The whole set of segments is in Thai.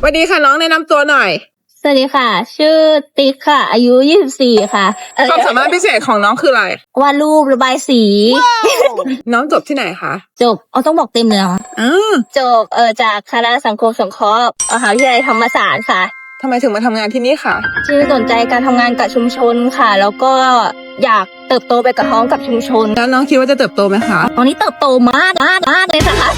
สวัสดีค่ะน้องแนะนำตัวหน่อยสวัสดีค่ะ ชื่อติ๊กค่ะ อายุ 24 ค่ะเอ่อความสามารถพิเศษของน้องคืออะไรวาดรูประบายสี น้องจบที่ไหนคะจบเอาต้องบอกเต็มเลยเหรออ้าวจบเออจากคณะสังคมสงเคราะห์มหาวิทยาลัยธรรมศาสตร์ค่ะทำไมถึงมาทำงานที่นี่คะชื่อสนใจการทำงานกับชุมชนค่ะ แล้วก็อยากเติบโตไปกับท้องกับชุมชน แล้วน้องคิดว่าจะเติบโตไหมคะตอนนี้เติบโตมากมากมากเลยนะคะ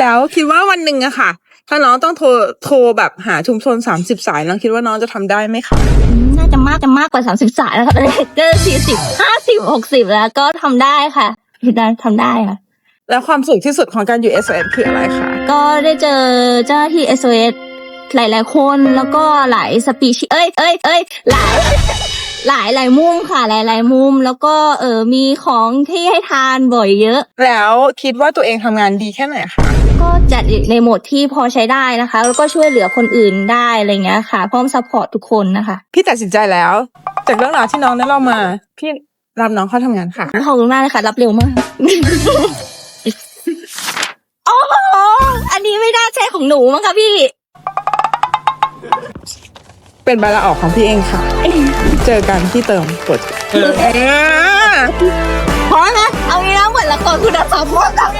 แล้วคิดว่าวันหนึ่งอะค่ะ ถ้าน้องต้องโทรโทรแบบหาชุมชน30สายน้องคิดว่าน้องจะทำได้ไหมคะอืมน่าจะมากจะมากกว่า30สายแล้วค่ะตอนนี้ก็สี่สิบห้าสิบหกสิบแล้วก็ทำได้ค่ะได้ทำได้ค่ะ แล้วความสุขที่สุดของการอยู่ s อ s คืออะไรคะก็ได้เจอเจ้าหน้าที่ SOS หลาย ๆ คนแล้วก็หลายสปีชีเอ้ยเอ้ยเอ้ยหลาย หลายหลายมุมค่ะ หลายหลายมุม แล้วก็เออมีของที่ให้ทานบ่อยเยอะ แล้วคิดว่าตัวเองทำงานดีแค่ไหนคะ ก็จัดในโหมดที่พอใช้ได้นะคะ แล้วก็ช่วยเหลือคนอื่นได้อะไรเงี้ยค่ะ พร้อมซัพพอร์ตทุกคนนะคะ พี่ตัดสินใจแล้ว จากเรื่องราวที่น้องได้เล่ามา พี่รับน้องเข้าทำงานค่ะ ขอบคุณมากเลยค่ะ รับเร็วมาก โอ้โห อันนี้ไม่น่าใช่ของหนูมั้งคะพี่ เป็นใบลาออกของพี่เองค่ะ เจอกันที่เติมกดเออพอแล้วเอางี้นะเหมือนละครคุณธรรมหมดแล้ว